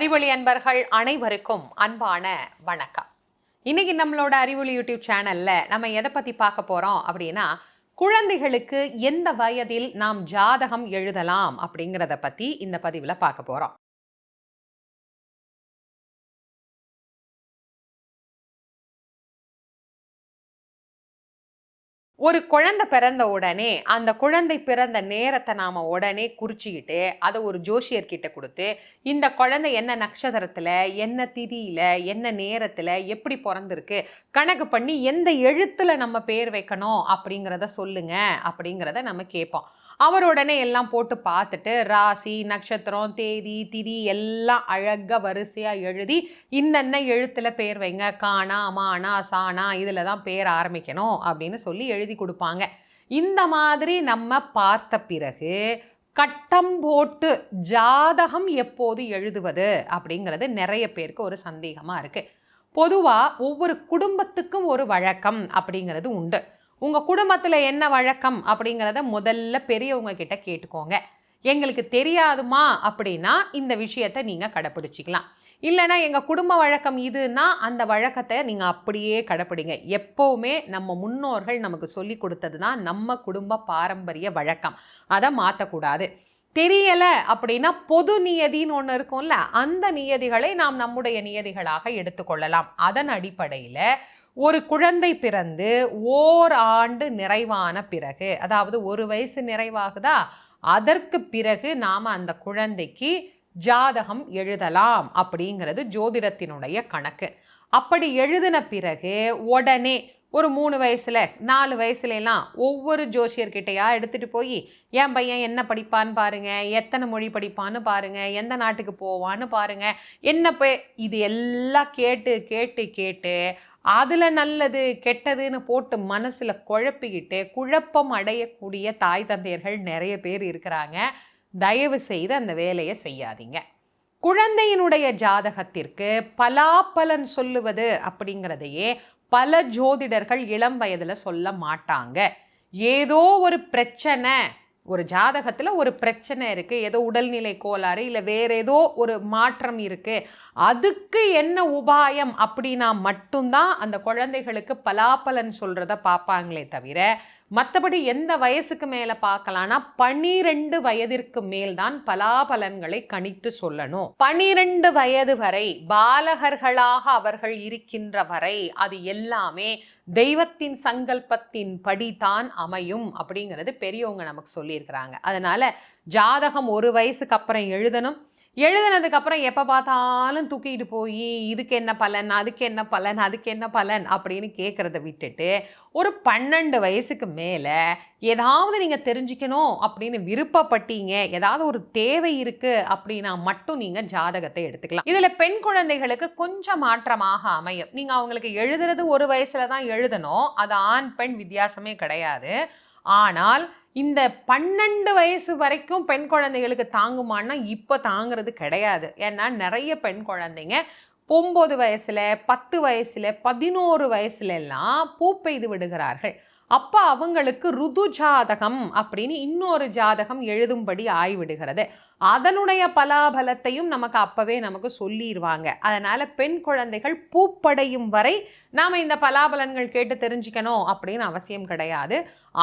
அறிவொளி அன்பர்கள் அனைவருக்கும் அன்பான வணக்கம். இன்னைக்கு நம்மளோட அறிவொளி யூடியூப் சேனலில் நம்ம எதை பற்றி பார்க்க போகிறோம் அப்படின்னா குழந்தைகளுக்கு எந்த வயதில் நாம் ஜாதகம் எழுதலாம் அப்படிங்கிறத பற்றி இந்த பதிவில் பார்க்க போகிறோம் ஒரு குழந்தை பிறந்த உடனே அந்த குழந்தை பிறந்த நேரத்தை நாம் உடனே குறிச்சிக்கிட்டு அதை ஒரு ஜோஷியர்கிட்ட கொடுத்து இந்த குழந்தை என்ன நட்சத்திரத்தில் என்ன திதியில் என்ன நேரத்தில் எப்படி பிறந்திருக்கு கணக்கு பண்ணி எந்த எழுத்தில் நம்ம பேர் வைக்கணும் அப்படிங்கிறத சொல்லுங்க அப்படிங்கிறத நம்ம கேட்போம். அவர் உடனே எல்லாம் போட்டு பார்த்துட்டு ராசி நட்சத்திரம் தேதி திதி எல்லாம் அழகாக வரிசையாக எழுதி இன்னென்ன எழுத்தில் பேர் வைங்க? காணா மானா சானா இதில் தான் பேர் ஆரம்பிக்கணும் அப்படின்னு சொல்லி எழுதி கொடுப்பாங்க. இந்த மாதிரி நம்ம பார்த்த பிறகு கட்டம் போட்டு ஜாதகம் எப்போது எழுதுவது அப்படிங்கிறது நிறைய பேருக்கு ஒரு சந்தேகமாக இருக்குது பொதுவாக ஒவ்வொரு குடும்பத்துக்கும் ஒரு வழக்கம் அப்படிங்கிறது உண்டு. உங்கள் குடும்பத்தில் என்ன வழக்கம் அப்படிங்கிறத முதல்ல பெரியவங்க கிட்ட கேட்டுக்கோங்க. எங்களுக்கு தெரியாதுமா அப்படின்னா இந்த விஷயத்தை நீங்கள் கடைப்பிடிச்சிக்கலாம். இல்லைன்னா எங்கள் குடும்ப வழக்கம் இதுன்னா அந்த வழக்கத்தை நீங்கள் அப்படியே கடைப்பிடிங்க. எப்போவுமே நம்ம முன்னோர்கள் நமக்கு சொல்லி கொடுத்தது தான் நம்ம குடும்ப பாரம்பரிய வழக்கம். அதை மாற்றக்கூடாது தெரியலை அப்படின்னா பொது நியதின்னு ஒன்று இருக்கும்ல அந்த நியதிகளை நாம் நம்முடைய நியதிகளாக எடுத்துக்கொள்ளலாம். அதன் அடிப்படையில் ஒரு குழந்தை பிறந்து ஓர் ஆண்டு நிறைவான பிறகு அதாவது ஒரு வயசு நிறைவாகுதா? அதற்கு பிறகு நாம் அந்த குழந்தைக்கு ஜாதகம் எழுதலாம் அப்படிங்கிறது ஜோதிடத்தினுடைய கணக்கு. அப்படி எழுதின பிறகு உடனே ஒரு மூணு வயசில் நாலு வயசுல எல்லாம் ஒவ்வொரு ஜோசியர்கிட்டயா எடுத்துட்டு போய் என் பையன் என்ன படிப்பான்னு பாருங்கள் எத்தனை மொழி படிப்பான்னு பாருங்கள் எந்த நாட்டுக்கு போவான்னு பாருங்கள் என்ன போய் இது எல்லாம் கேட்டு கேட்டு கேட்டு அதில் நல்லது கெட்டதுன்னு போட்டு மனசில் குழப்பிக்கிட்டு குழப்பம் அடையக்கூடிய தாய் தந்தையர்கள் நிறைய பேர் இருக்கிறாங்க. தயவு செய்து அந்த வேலையை செய்யாதீங்க. குழந்தையினுடைய ஜாதகத்திற்கு பலாப்பலன் சொல்லுவது அப்படிங்கிறதையே பல ஜோதிடர்கள் இளம் வயதில் சொல்ல மாட்டாங்க. ஏதோ ஒரு பிரச்சனை ஒரு ஜாதகத்தில் ஒரு பிரச்சனை இருக்குது ஏதோ உடல்நிலை கோளாறு இல்லை வேறு ஏதோ ஒரு மாற்றம் இருக்குது அதுக்கு என்ன உபாயம் அப்படின்னா மட்டும்தான் அந்த குழந்தைகளுக்கு பலாப்பலன் சொல்கிறத பார்ப்பாங்களே தவிர மற்றபடி எந்த வயசுக்கு மேலே பார்க்கலாம்னா பனிரெண்டு வயதிற்கு மேல் தான் பலாபலன்களை கணித்து சொல்லணும். பனிரெண்டு வயது வரை பாலகர்களாக அவர்கள் இருக்கின்ற வரை அது எல்லாமே தெய்வத்தின் சங்கல்பத்தின் படி தான் அமையும் அப்படிங்கிறது பெரியவங்க நமக்கு சொல்லியிருக்கிறாங்க. அதனால ஜாதகம் ஒரு வயசுக்கு அப்புறம் எழுதணும். எழுதுனதுக்கப்புறம் எப்போ பார்த்தாலும் தூக்கிட்டு போய் இதுக்கு என்ன பலன் அதுக்கு என்ன பலன் அதுக்கு என்ன பலன் அப்படின்னு கேட்குறத விட்டுட்டு ஒரு பன்னெண்டு வயசுக்கு மேலே ஏதாவது நீங்கள் தெரிஞ்சுக்கணும் அப்படின்னு விருப்பப்பட்டீங்க ஏதாவது ஒரு தேவை இருக்குது அப்படின்னா மட்டும் நீங்கள் ஜாதகத்தை எடுத்துக்கலாம். இதில் பெண் குழந்தைகளுக்கு கொஞ்சம் மாற்றமாக அமையும். நீங்கள் அவங்களுக்கு எழுதுறது ஒரு வயசில் தான் எழுதணும். அது ஆண் பெண் வித்தியாசமே கிடையாது. ஆனால் இந்த பன்னெண்டு வயசு வரைக்கும் பெண் குழந்தைகளுக்கு தாங்குமான்னா இப்போ தாங்கிறது கிடையாது. ஏன்னா நிறைய பெண் குழந்தைங்க ஒம்பது வயசில் பத்து வயசில் பதினோரு வயசுலெல்லாம் பூ பெய்து விடுகிறார்கள். அப்போ அவங்களுக்கு ருது ஜாதகம் அப்படின்னு இன்னொரு ஜாதகம் எழுதும்படி ஆய்விடுகிறது. அதனுடைய பலாபலத்தையும் நமக்கு அப்பவே நமக்கு சொல்லிடுவாங்க அதனால பெண் குழந்தைகள் பூப்படையும் வரை நாம் இந்த பலாபலன்கள் கேட்டு தெரிஞ்சுக்கணும் அப்படின்னு அவசியம் கிடையாது.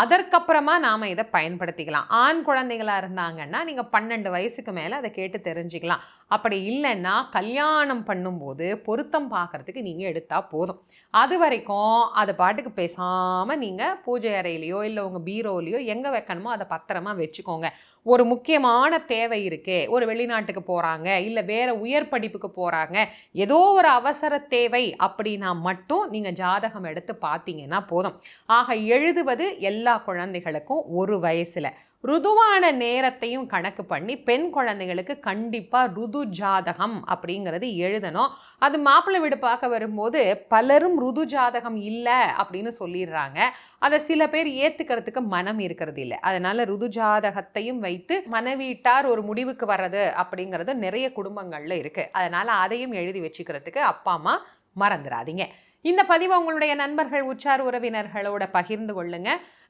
அதற்கப்புறமா நாம் இதை பயன்படுத்திக்கலாம். ஆண் குழந்தைகளாக இருந்தாங்கன்னா நீங்கள் பன்னெண்டு வயசுக்கு மேலே அதை கேட்டு தெரிஞ்சுக்கலாம். அப்படி இல்லைன்னா கல்யாணம் பண்ணும்போது பொருத்தம் பார்க்குறதுக்கு நீங்கள் எடுத்தால் போதும். அது வரைக்கும் அதை பாட்டுக்கு பேசாமல் நீங்கள் பூஜை அறையிலையோ இல்லை உங்கள் பீரோலையோ எங்கே வைக்கணுமோ அதை பத்திரமா வச்சுக்கோங்க. ஒரு முக்கியமான தேவை இருக்கே. ஒரு வெளிநாட்டுக்கு போகிறாங்க இல்லை வேறு உயர் படிப்புக்கு போகிறாங்க ஏதோ ஒரு அவசர தேவை அப்படின்னா மட்டும் நீங்கள் ஜாதகம் எடுத்து பார்த்தீங்கன்னா போதும். ஆக எழுதுவது எல்லா குழந்தைகளுக்கும் ஒரு வயசில். ருதுவான நேரத்தையும் கணக்கு பண்ணி பெண் குழந்தைகளுக்கு கண்டிப்பாக ருது ஜாதகம் அப்படிங்கிறது எழுதணும். அது மாப்பிள்ளை வீடு பார்க்க வரும்போது பலரும் ருது ஜாதகம் இல்லை அப்படின்னு சொல்லிடுறாங்க. அதை சில பேர் ஏற்றுக்கிறதுக்கு மனம் இருக்கிறது இல்லை. அதனால் ருது ஜாதகத்தையும் வைத்து மனைவீட்டார் ஒரு முடிவுக்கு வர்றது அப்படிங்கிறது நிறைய குடும்பங்களில் இருக்குது அதனால் அதையும் எழுதி வச்சுக்கிறதுக்கு அப்பா அம்மா மறந்துடாதீங்க இந்த பதிவை உங்களுடைய நண்பர்கள் உற்றார் உறவினர்களோட பகிர்ந்து கொள்ளுங்கள்